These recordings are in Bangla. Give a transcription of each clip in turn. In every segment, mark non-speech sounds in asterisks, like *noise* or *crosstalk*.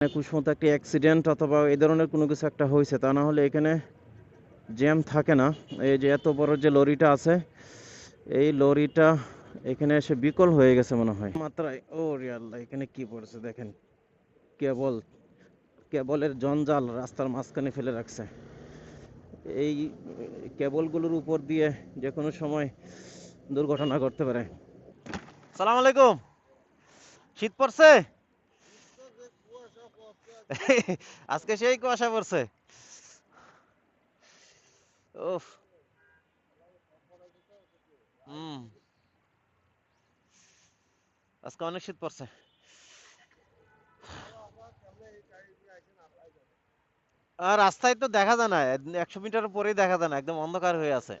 একটা অ্যাক্সিডেন্ট অথবা এই ধরনের কোনো কিছু একটা হয়েছে, তা না হলে এখানে জ্যাম থাকে না। এই যে এত বড় যে লরিটা আছে, এই লরিটা এখানে এসে বিকল হয়ে গেছে মনে হয়। মাত্রায় ও এখানে কি পড়েছে দেখেন। কেবল, কেবলের জঞ্জাল রাস্তার মাঝখানে ফেলে রাখছে। এই কেবলগুলোর উপর দিয়ে যে কোনো সময় দুর্ঘটনা ঘটতে পারে। সালাম আলাইকুম। শীত পড়ছে? *laughs* আজকে সেই কুয়াশা পড়ছে। আজকে অনেক শীত পড়ছে। আর রাস্তায় তো দেখা যায় না একশো মিটার পরেই দেখা যায় না, একদম অন্ধকার হয়ে আছে।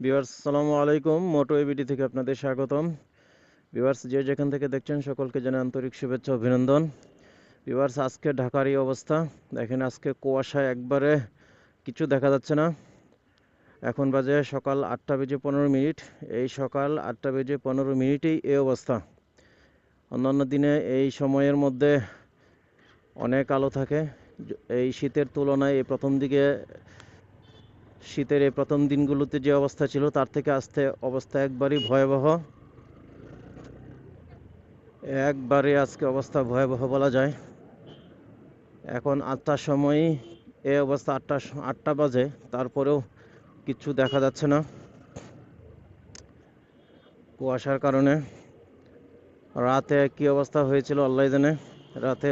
ভিউয়ার্স সালামু আলাইকুম, মোটো এবিডি থেকে আপনাদের স্বাগতম। ভিউয়ার্স, যে যেখান থেকে দেখছেন, সকলকে জানাই আন্তরিক শুভেচ্ছা, অভিনন্দন। ভিউয়ার্স, আজকে ঢাকার এই অবস্থা। দেখেন আজকে কুয়াশা একবারে কিছু দেখা যাচ্ছে না। এখন বাজে সকাল আটটা বেজে পনেরো মিনিট। এই সকাল আটটা বেজে পনেরো মিনিটেই এই অবস্থা। অন্যান্য দিনে এই সময়ের মধ্যে অনেক আলো থাকে। এই শীতের তুলনায় এই প্রথম দিকে, শীতের এই প্রথম দিনগুলোতে যে অবস্থা ছিল, তার থেকে আসতে অবস্থা একবারই ভয়াবহ। একবারে আজকে অবস্থা ভয়াবহ বলা যায়। এখন আটটার সময় এই অবস্থা আটটা আটটা বাজে, তারপরেও কিছু দেখা যাচ্ছে না। কুয়াশার কারণে রাতে কি অবস্থা হয়েছিল আল্লাহ জানে। রাতে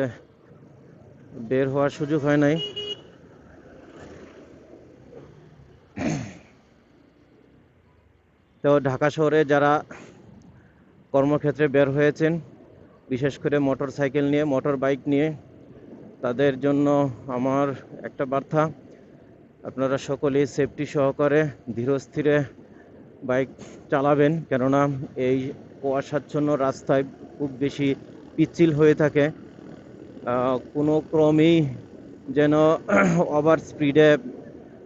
বের হওয়ার সুযোগ হয় নাই। তো ঢাকা শহরে যারা কর্মক্ষেত্রে বের হয়েছেন, বিশেষ করে মোটর সাইকেল নিয়ে মোটর বাইক নিয়ে তাদের জন্য আমার একটা বার্তা। আপনারা সকলেই সেফটি সহকারে ধীরস্থিরে বাইক চালাবেন, কেননা এই কুয়াশাচ্ছন্ন রাস্তায় খুব বেশি পিচ্ছিল হয়ে থাকে। কোনো ক্রমেই যেন *clears throat* ওভার স্পিডে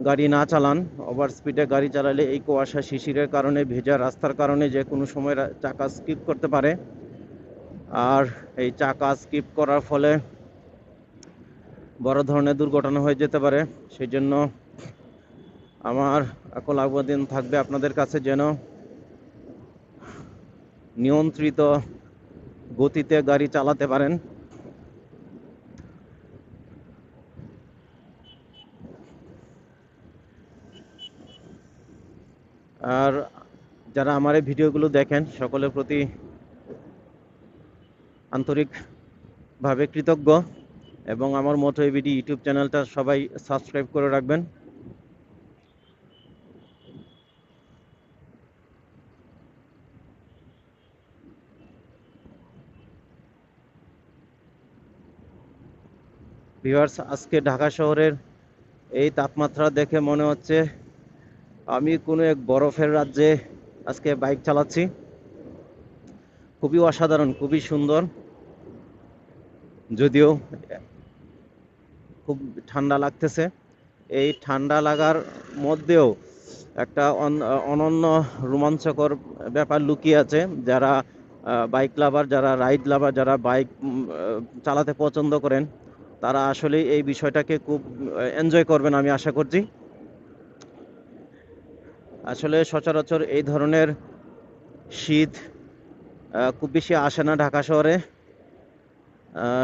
গাড়ি না চালান। ওভার স্পিডে গাড়ি চালালে এই কুয়াশা শিশিরের কারণে, ভেজা রাস্তার কারণে যে কোনো সময় চাকা স্কিপ করতে পারে। আর এই চাকা স্কিপ করার ফলে বড় ধরনের দুর্ঘটনা হয়ে যেতে পারে। সেই জন্য আমার আকল আবেদন থাকবে আপনাদের কাছে যেন নিয়ন্ত্রিত গতিতে গাড়ি চালাতে পারেন। আর যারা আমার এই ভিডিওগুলো দেখেন, সকলের প্রতি আন্তরিকভাবে কৃতজ্ঞ। এবং আমার মোটো এবিডি ইউটিউব চ্যানেলটা সবাই সাবস্ক্রাইব করে রাখবেন। ভিউয়ার্স, আজকে ঢাকা শহরের এই তাপমাত্রা দেখে মনে হচ্ছে আমি কোনো এক বরফের রাজ্যে আজকে বাইক চালাচ্ছি। খুবই অসাধারণ, খুবই সুন্দর। যদিও খুব ঠান্ডা লাগতেছে। এই ঠান্ডা লাগার মধ্যেও একটা অনন্য রোমাঞ্চকর ব্যাপার লুকিয়ে আছে। যারা বাইক লাভার যারা রাইড লাভার যারা বাইক চালাতে পছন্দ করেন, তারা আসলে এই বিষয়টাকে খুব এনজয় করবেন আমি আশা করছি। আসলে সচরাচর এই ধরনের শীত খুব বেশি আসে না ঢাকা শহরে।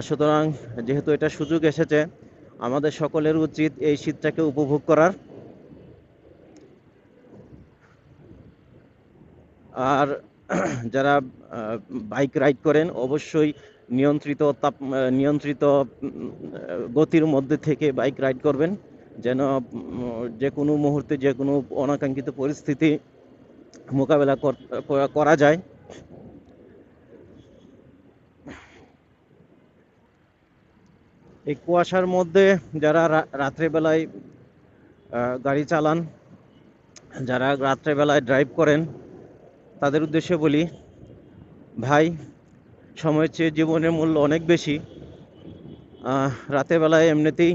সুতরাং যেহেতু এটা সুযোগ এসেছে আমাদের সকলের উচিত এই শীতটাকে উপভোগ করার। আর *clears throat* যারা বাইক রাইড করেন, অবশ্যই নিয়ন্ত্রিত তাপ নিয়ন্ত্রিত গতির মধ্যে থেকে বাইক রাইড করবেন। যেন যে কোনো মুহূর্তে, যে কোনো অনাকাঙ্ক্ষিত পরিস্থিতি মোকাবেলা কর- যায়। এই কুয়াশার মধ্যে যারা রাত্রেবেলায় গাড়ি চালান যারা রাত্রেবেলায় ড্রাইভ করেন তাদের উদ্দেশ্যে বলি ভাই সময়ের চেয়ে জীবনের মূল্য অনেক বেশি। আহ, রাতের বেলায় এমনিতেই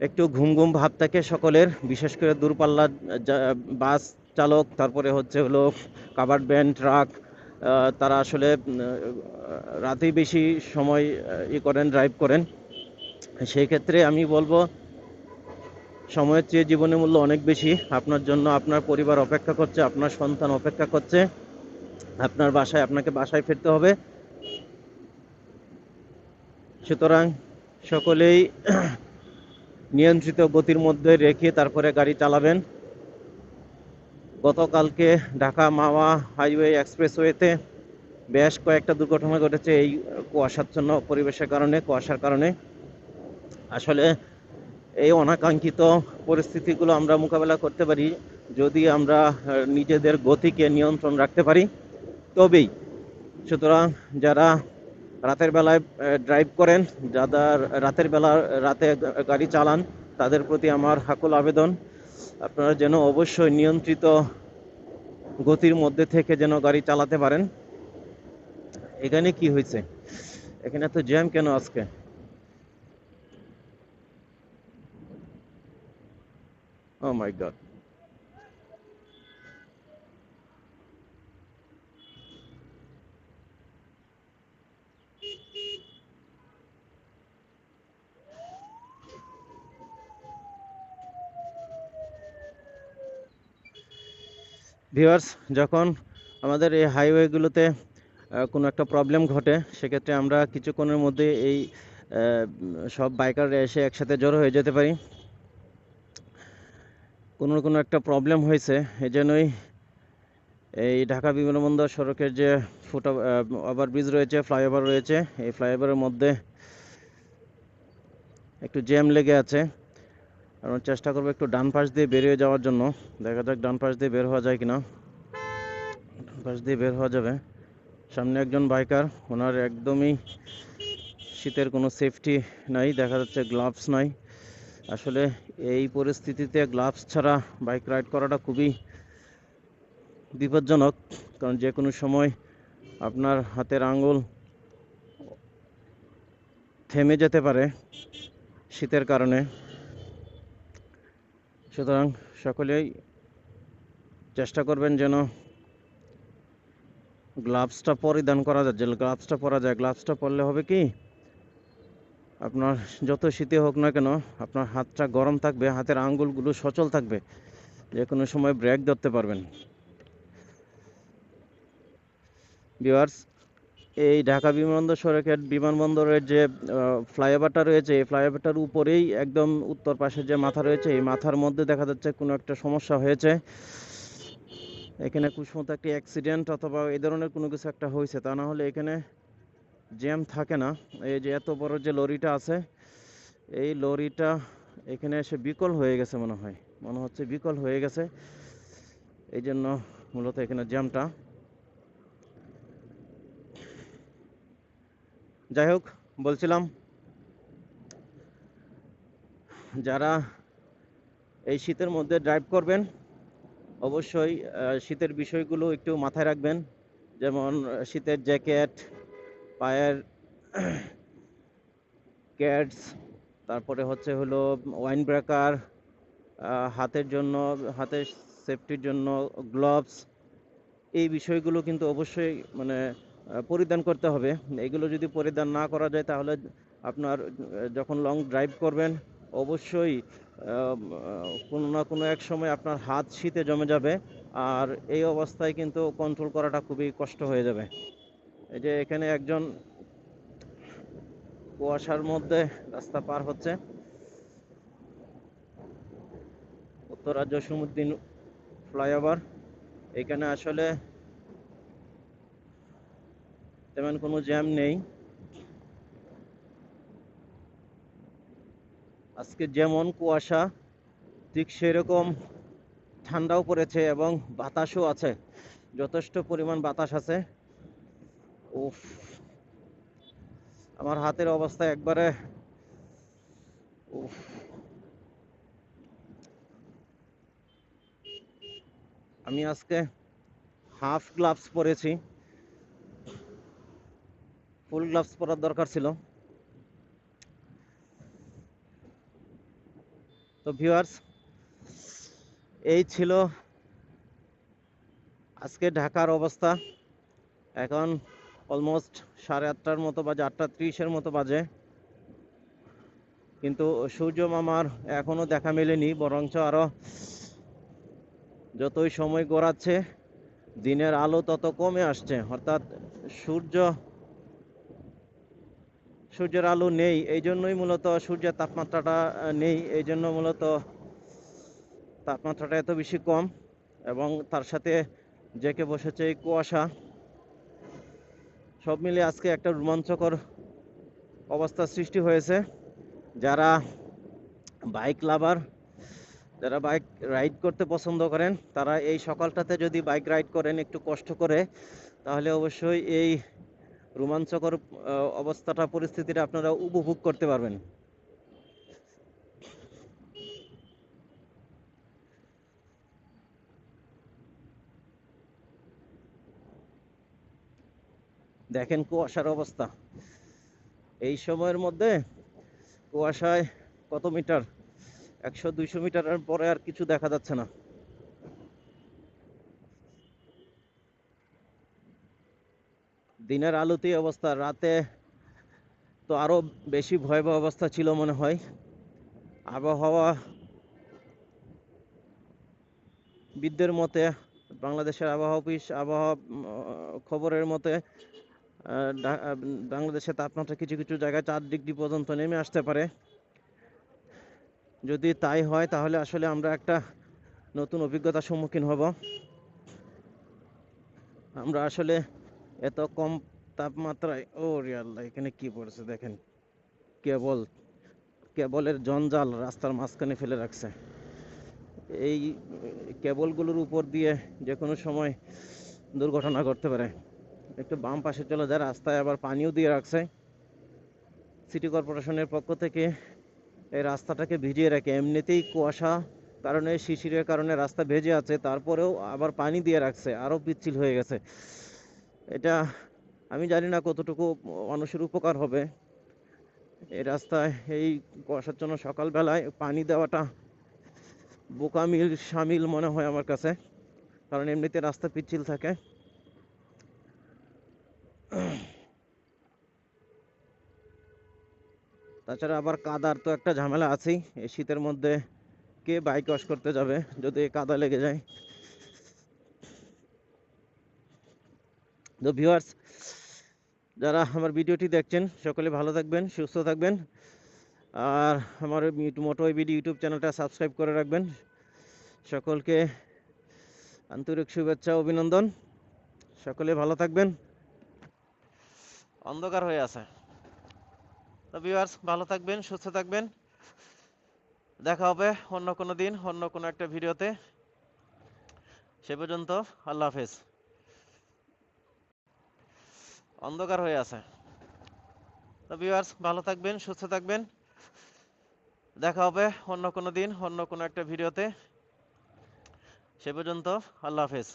একটু ঘুম ঘুম ভাব থাকে সকলের বিশেষ করে দূরপাল্লার বাস চালক তারপরে হচ্ছে হলো কাভার্ড ভ্যান ট্রাক তারা আসলে রাতেই বেশি সময় ই করেন ড্রাইভ করেন। সেই ক্ষেত্রে আমি বলব, সময়ের চেয়ে জীবনের মূল্য অনেক বেশি। আপনার জন্য আপনার পরিবার অপেক্ষা করছে, আপনার সন্তান অপেক্ষা করছে, আপনার বাসায়, আপনাকে বাসায় ফিরতে হবে। সুতরাং সকলেই নিয়ন্ত্রিত গতির মধ্যে রেখে তারপরে গাড়ি চালাবেন। গতকালকে ঢাকা মাওয়া হাইওয়ে এক্সপ্রেসওয়েতে বেশ কয়েকটা দুর্ঘটনা ঘটেছে এই কুয়াশাচ্ছন্ন পরিবেশের কারণে, কুয়াশার কারণে। আসলে এই অনাকাঙ্ক্ষিত পরিস্থিতিগুলো আমরা মোকাবেলা করতে পারি যদি আমরা নিজেদের গতিকে নিয়ন্ত্রণ রাখতে পারি। তবেই সুতরাং যারা রাতের বেলায় ড্রাইভ করেন, যারা রাতের বেলা, রাতে গাড়ি চালান, তাদের প্রতি আমার হাকুল আবেদন। আপনারা যেন অবশ্যই নিয়ন্ত্রিত গতির মধ্যে থেকে যেন গাড়ি চালাতে পারেন। এখানে কি হয়েছে? এখানে এত জ্যাম কেন আজকে? ও মাই গড ভিউয়ার্স যখন আমাদের এই হাইওয়েগুলোতে কোনো একটা প্রবলেম ঘটে, সেক্ষেত্রে আমরা কিছুক্ষণের মধ্যে এই সব বাইকাররা এসে একসাথে জড়ো হয়ে যেতে পারি। কোনো কোনো একটা প্রবলেম হয়েছে। এই জন্যই এই ঢাকা বিমানবন্দর সড়কের যে ফুট ওভারব্রিজ রয়েছে ফ্লাইওভার রয়েছে, এই ফ্লাইওভারের মধ্যে একটু জ্যাম লেগে আছে। আমরা চেষ্টা করব একটু ডান পাশ দিয়ে বেরিয়ে যাওয়ার জন্য। দেখা যাক ডান পাশ দিয়ে বের হওয়া যায় কিনা। ডান পাশ দিয়ে বের হওয়া যাবে। সামনে একজন বাইকার ওনার একদমই শীতের কোনো সেফটি নাই, দেখা যাচ্ছে গ্লাভস নাই। আসলে এই পরিস্থিতিতে গ্লাভস ছাড়া বাইক রাইড করাটা খুবই বিপজ্জনক, কারণ যে কোনো সময় আপনার হাতের আঙ্গুল থেমে যেতে পারে শীতের কারণে। সুতরাং সকলেই চেষ্টা করবেন যেন গ্লাভসটা পরিধান করা যায়, যে গ্লাভসটা পরা যায় গ্লাভসটা পরলে হবে কি আপনার যত শীতে হোক না কেন, আপনার হাতটা গরম থাকবে, হাতের আঙ্গুলগুলো সচল থাকবে। যে কোনো সময় ব্রেক ধরতে পারবেন। ভিউয়ার্স এই ঢাকা বিমানবন্দর সড়কের বিমানবন্দরের যে ফ্লাইওভারটা রয়েছে, এই ফ্লাইওভারটার উপরেই একদম উত্তর পাশে যে মাথা রয়েছে, এই মাথার মধ্যে দেখা যাচ্ছে কোনো একটা সমস্যা হয়েছে। এখানে কুসমত একটি অ্যাক্সিডেন্ট অথবা এই ধরনের কোনো কিছু একটা হয়েছে। তা না হলে এখানে জ্যাম থাকে না। এই যে এত বড় যে লরিটা আছে, এই লরিটা এখানে এসে বিকল হয়ে গেছে মনে হয়। মনে হচ্ছে বিকল হয়ে গেছে। এই জন্য মূলত এখানে জ্যামটা। যাই হোক, বলছিলাম, যারা এই শীতের মধ্যে ড্রাইভ করবেন, অবশ্যই শীতের বিষয়গুলো একটু মাথায় রাখবেন। যেমন শীতের জ্যাকেট পায়ের ক্যাটস, তারপরে হচ্ছে হলো ওয়াইন ব্রেকার হাতের জন্য, হাতের সেফটির জন্য গ্লোভস, এই বিষয়গুলো কিন্তু অবশ্যই মানে পরিধান করতে হবে। এগুলো যদি পরিধান না করা যায় তাহলে আপনার যখন লং ড্রাইভ করবেন, অবশ্যই কোনো না কোনো এক সময় আপনার হাত শীতে জমে যাবে, আর এই অবস্থায় কিন্তু কন্ট্রোল করাটা খুবই কষ্ট হয়ে যাবে। এই যে এখানে একজন কুয়াশার মধ্যে রাস্তা পার হচ্ছে। উত্তরা জসিমুদ্দিন ফ্লাইওভার। এখানে আসলে তেমন কোনো জ্যাম নেই। আজকে যেমন কুয়াশা, ঠিক সেরকম ঠান্ডাও পড়েছে এবং বাতাসও আছে। যথেষ্ট পরিমাণ বাতাস আছে। উফ। আমার হাতের অবস্থা একবারে, উফ। আমি আজকে হাফ গ্লাভস পরেছি। ফুল গ্লাভস পরার দরকার ছিল। তো ভিউয়ার্স, এই ছিল আজকে ঢাকার অবস্থা। এখন অলমোস্ট সাড়ে আটটার মতো বাজে, আটটা ত্রিশের মতো বাজে। কিন্তু সূর্য মামার এখনও দেখা মেলেনি, বরঞ্চ আরও যতই সময় গড়াচ্ছে, দিনের আলো তত কমে আসছে। অর্থাৎ সূর্য, সূর্যের আলো নেই, এই জন্যই মূলত সূর্যের তাপমাত্রাটা নেই, এই জন্য মূলত তাপমাত্রাটা এত বেশি কম। এবং তার সাথে জেকে বসেছে এই কুয়াশা। সব মিলে আজকে একটা রোমাঞ্চকর অবস্থা সৃষ্টি হয়েছে। যারা বাইক লাভার যারা বাইক রাইড করতে পছন্দ করেন, তারা এই সকালটাতে যদি বাইক রাইড করেন একটু কষ্ট করে, তাহলে অবশ্যই এই রোমাঞ্চকর অবস্থাটা, পরিস্থিতিটা আপনারা উপভোগ করতে পারবেন। দেখেন কুয়াশার অবস্থা। এই সময়ের মধ্যে কুয়াশায় কত মিটার? একশো, দুইশো মিটারের পরে আর কিছু দেখা যাচ্ছে না। দিনের আলোতেই অবস্থা, রাতে তো আরও বেশি ভয়াবহ অবস্থা ছিল মনে হয়। আবহাওয়া বিদদের মতে, বাংলাদেশের আবহাওয়া অফিস, আবহাওয়া খবরের মতে বাংলাদেশের তাপমাত্রা কিছু কিছু জায়গায় চার ডিগ্রি পর্যন্ত নেমে আসতে পারে। যদি তাই হয়, তাহলে আসলে আমরা একটা নতুন অভিজ্ঞতার সম্মুখীন হব। আমরা আসলে এত কম তাপমাত্রায় ও আল্লাহ, এখানে কি পড়েছে দেখেন। কেবল, কেবলের জঞ্জাল রাস্তার মাঝখানে ফেলে রাখছে। এই কেবলগুলোর উপর দিয়ে যে কোনো সময় দুর্ঘটনা ঘটতে পারে। একটু বাম পাশে চলে যায়, রাস্তায় আবার পানিও দিয়ে রাখছে। সিটি কর্পোরেশনের পক্ষ থেকে এই রাস্তাটাকে ভিজিয়ে রাখে। এমনিতেই কুয়াশা কারণে শিশিরের কারণে রাস্তা ভেজে আছে, তারপরেও আবার পানি দিয়ে রাখছে আরও পিচ্ছিল হয়ে গেছে। এটা আমি জানি না কতটুকু মানুষের উপকার হবে। এই রাস্তায়, এই কুয়াশার জন্য সকালবেলায় পানি দেওয়াটা বোকামিল সামিল মনে হয় আমার কাছে। কারণ এমনিতে রাস্তা পিচ্ছিল থাকে। *clears throat* তাছাড়া আবার কাদার তো একটা ঝামেলা আছেই। এই শীতের মধ্যে কে বাইক ওয়াশ করতে যাবে যদি কাদা লেগে যায়? তো ভিউয়ার্স যারা আমার ভিডিওটি দেখছেন, সকলে ভালো থাকবেন, সুস্থ থাকবেন। আর আমার মোটো ভিডিও ইউটিউব চ্যানেলটা সাবস্ক্রাইব করে রাখবেন। সকলকে আন্তরিক শুভেচ্ছা, অভিনন্দন। সকলে ভালো থাকবেন। অন্ধকার হয়ে আছে। তো ভিউয়ার্স ভালো থাকবেন, সুস্থ থাকবেন। দেখা হবে অন্য কোনো দিন, অন্য কোনো একটা ভিডিওতে। সে পর্যন্ত আল্লাহ হাফেজ। অন্ধকার হয়ে আছে। তো ভিউয়ার্স ভালো থাকবেন, সুস্থ থাকবেন। দেখা হবে অন্য কোনো দিন, অন্য কোনো একটা ভিডিওতে। সে পর্যন্ত আল্লাহ হাফেজ।